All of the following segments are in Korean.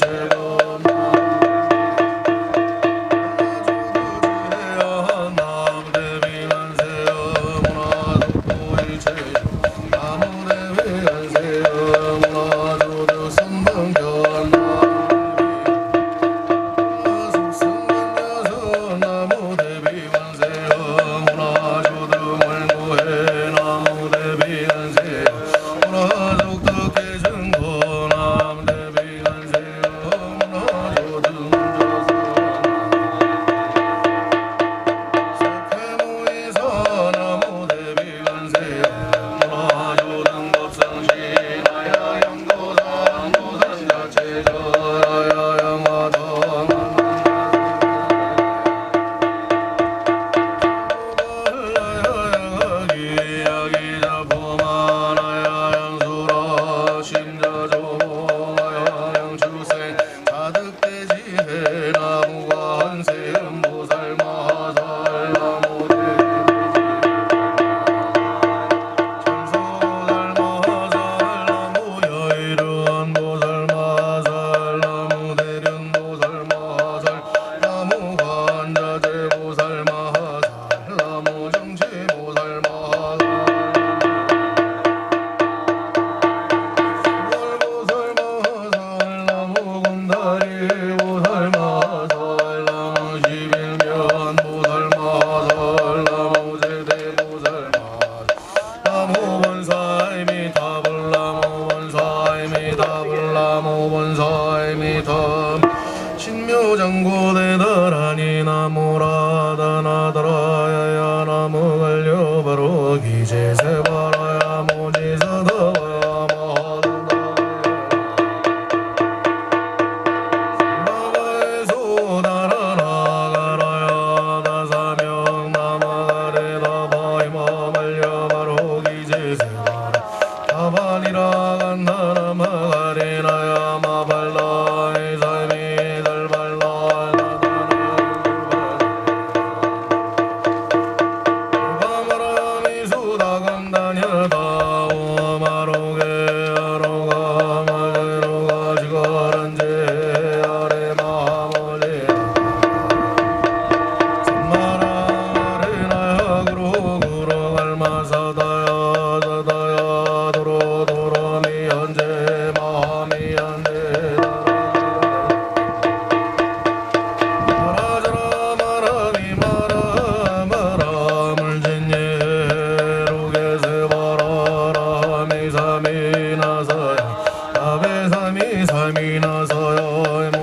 나 자 아베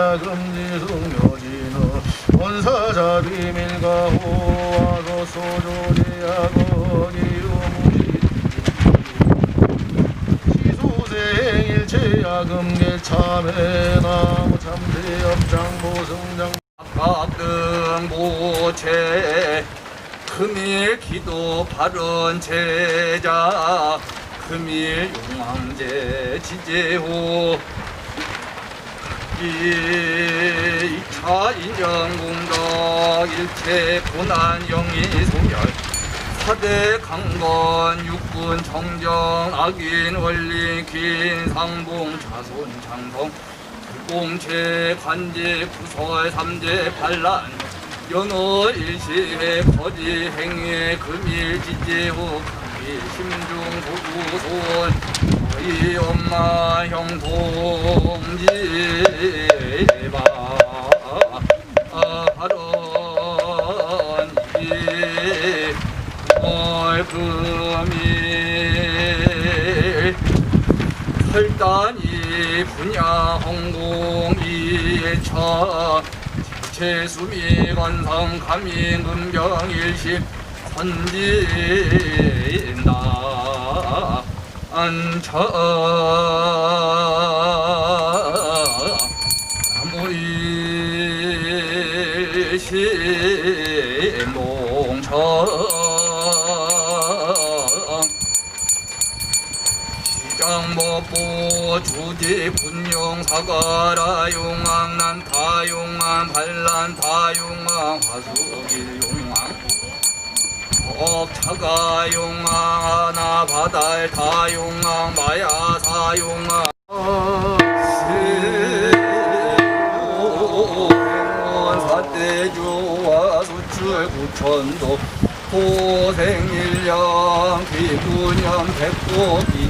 금지승묘지는 원사자 비밀가 호와서 소조제야 거기유무지 시소생 일체야 금계 참회 나무 참대업장 보승장 각등보채 금일 기도 바른 제자 금일 용왕제 지제호 각기 2차 인정공덕 일체 고난 영이 소멸. 사대 강건 육군 정정 악인 원리 긴 상봉 자손 장성 공채 관제 구설 삼재 반란. 연호 일시회 거지 행회 금일 지제후 강일 심중 소구손 저 희 엄마 형 동지바 하런 이 월금일 설단이 분야 홍공 이 차 제수미 건성 감인 금경 일식 선진다 안차 나무일시 몽청 시장법보 주지 분용 사가라 용왕 난 타 용왕 반란 타 용왕 화수길 용왕 업차가 용왕 하나 바달 타 용왕 마야 사 용왕. 사대주와 수출 구천도 고생일령 기구년 백고 기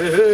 어허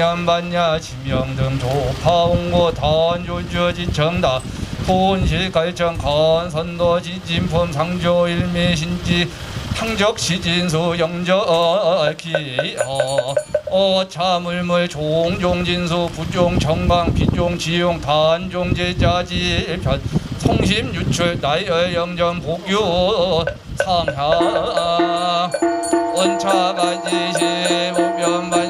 대지 등 연반야 지명 등 조파 옹고 단조주어진 정다. 본실 갈정 건선도 지진품 상조 일미 신지 항적 시진수 영절 기어 어차물물 종종 진수 부종 청강 비종 지용 단종 제자질편 성심 유출 나열 영전 복유 상향 원차가지시 식자지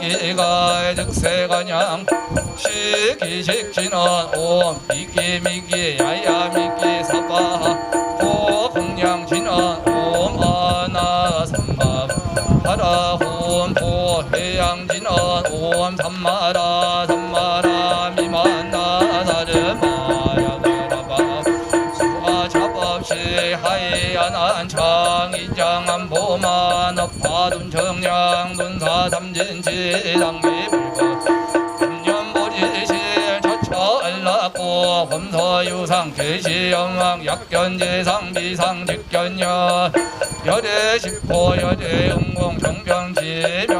기가 득세가냥 시기식진원 옴 미기 미기 야야 미기 사바 호공양진원 옴 아나 삼마 하라홈포 해양진원 옴 삼마라 삼마라 당기 불거 금년보리실 저철났고 범서유상 계시영왕 약견지상 비상 직견년 여대 십호 여대 응공 정병지 명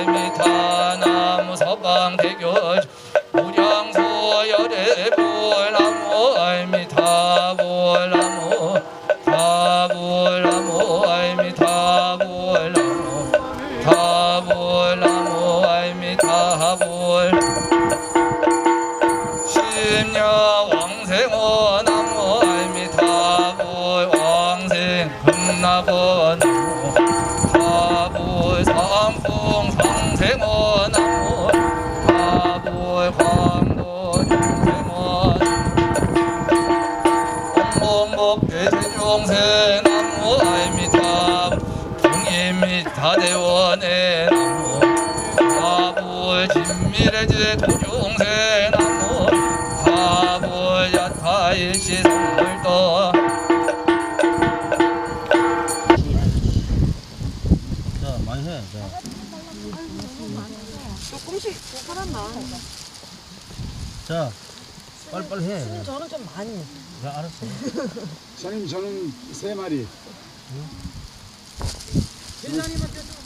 자, 알았어. 저는 세 마리.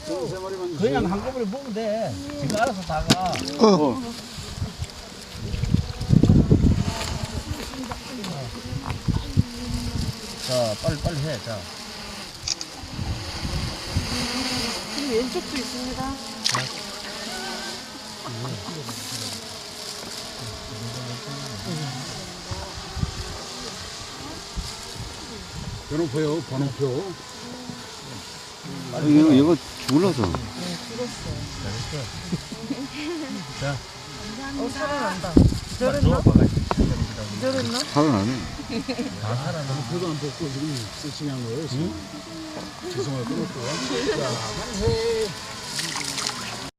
저는 세 마리만 주세요. 그냥 한꺼번에 보면 돼. 지금 알아서 다가. 어. 자, 빨리 빨리 해. 자. 왼쪽도 있습니다. 번호표요, 번호표. 이거, 이거 줄어서. 어, 살아난다. 저랬나? 살아나네. 다 살아나. 번호표도 안 뽑고 지금 세팅한 거예요. 지금. 죄송해요, 끊었고요. 자, 만세.